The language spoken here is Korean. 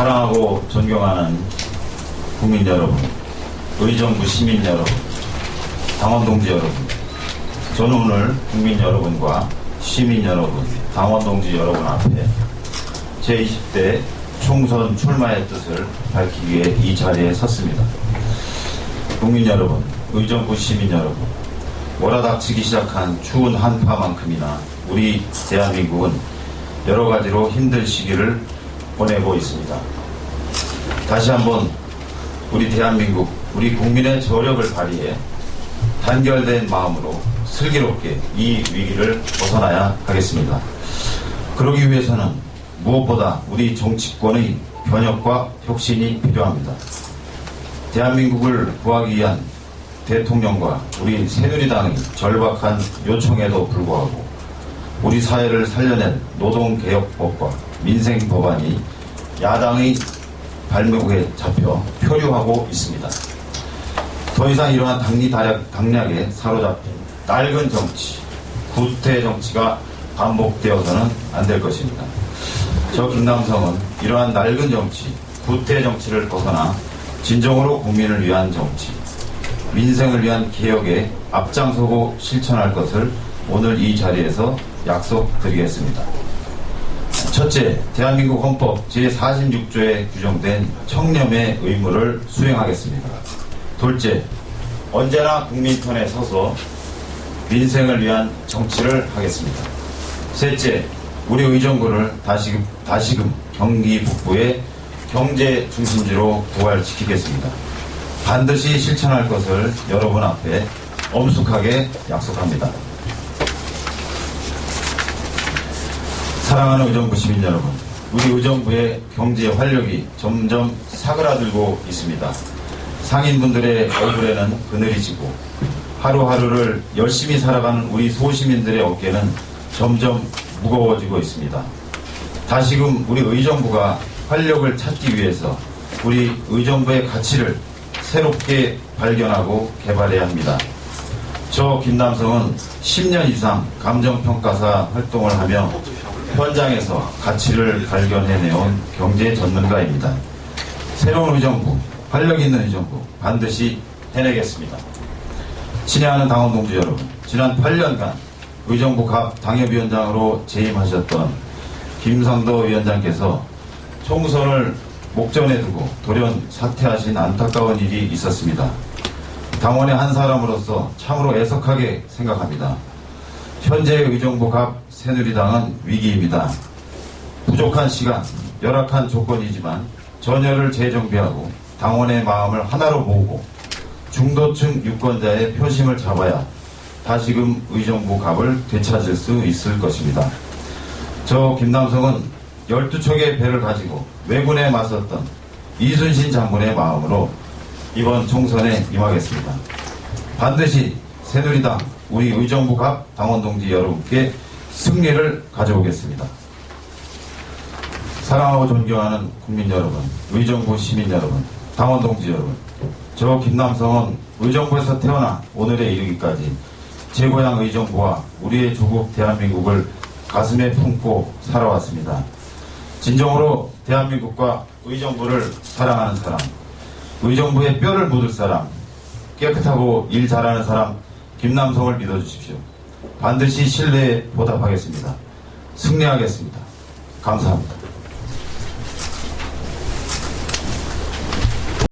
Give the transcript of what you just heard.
사랑하고 존경하는 국민 여러분, 의정부 시민 여러분, 당원 동지 여러분, 저는 오늘 국민 여러분과 시민 여러분, 당원 동지 여러분 앞에 제20대 총선 출마의 뜻을 밝히기 위해 이 자리에 섰습니다. 국민 여러분, 의정부 시민 여러분, 몰아닥치기 시작한 추운 한파만큼이나 우리 대한민국은 여러 가지로 힘든 시기를 보내고 있습니다. 다시 한번 우리 대한민국, 우리 국민의 저력을 발휘해 단결된 마음으로 슬기롭게 이 위기를 벗어나야 하겠습니다. 그러기 위해서는 무엇보다 우리 정치권의 변혁과 혁신이 필요합니다. 대한민국을 구하기 위한 대통령과 우리 새누리당의 절박한 요청에도 불구하고 우리 사회를 살려낸 노동개혁법과 민생 법안이 야당의 발목에 잡혀 표류하고 있습니다. 더 이상 이러한 당리 당략에 사로잡힌 낡은 정치, 구태 정치가 반복되어서는 안 될 것입니다. 저 김남성은 이러한 낡은 정치, 구태 정치를 벗어나 진정으로 국민을 위한 정치, 민생을 위한 개혁에 앞장서고 실천할 것을 오늘 이 자리에서 약속드리겠습니다. 첫째, 대한민국 헌법 제46조에 규정된 청렴의 의무를 수행하겠습니다. 둘째, 언제나 국민 편에 서서 민생을 위한 정치를 하겠습니다. 셋째, 우리 의정부를 다시금, 다시금 경기 북부의 경제 중심지로 부활시키겠습니다. 반드시 실천할 것을 여러분 앞에 엄숙하게 약속합니다. 사랑하는 의정부 시민 여러분, 우리 의정부의 경제 활력이 점점 사그라들고 있습니다. 상인분들의 얼굴에는 그늘이 지고 하루하루를 열심히 살아가는 우리 소시민들의 어깨는 점점 무거워지고 있습니다. 다시금 우리 의정부가 활력을 찾기 위해서 우리 의정부의 가치를 새롭게 발견하고 개발해야 합니다. 저 김남성은 10년 이상 감정평가사 활동을 하며 현장에서 가치를 발견해내온 경제 전문가입니다. 새로운 의정부, 활력 있는 의정부 반드시 해내겠습니다. 친애하는 당원 동지 여러분, 지난 8년간 의정부 갑 당협위원장으로 재임하셨던 김상도 위원장께서 총선을 목전에 두고 돌연 사퇴하신 안타까운 일이 있었습니다. 당원의 한 사람으로서 참으로 애석하게 생각합니다. 현재 의정부 갑 새누리당은 위기입니다. 부족한 시간, 열악한 조건이지만 전열을 재정비하고 당원의 마음을 하나로 모으고 중도층 유권자의 표심을 잡아야 다시금 의정부 갑을 되찾을 수 있을 것입니다. 저 김남성은 12척의 배를 가지고 왜군에 맞섰던 이순신 장군의 마음으로 이번 총선에 임하겠습니다. 반드시 새누리당 우리 의정부 갑 당원 동지 여러분께 승리를 가져오겠습니다. 사랑하고 존경하는 국민 여러분, 의정부 시민 여러분, 당원 동지 여러분, 저 김남성은 의정부에서 태어나 오늘에 이르기까지 제 고향 의정부와 우리의 조국 대한민국을 가슴에 품고 살아왔습니다. 진정으로 대한민국과 의정부를 사랑하는 사람, 의정부의 뼈를 묻을 사람, 깨끗하고 일 잘하는 사람 김남성을 믿어주십시오. 반드시 신뢰에 보답하겠습니다. 승리하겠습니다. 감사합니다.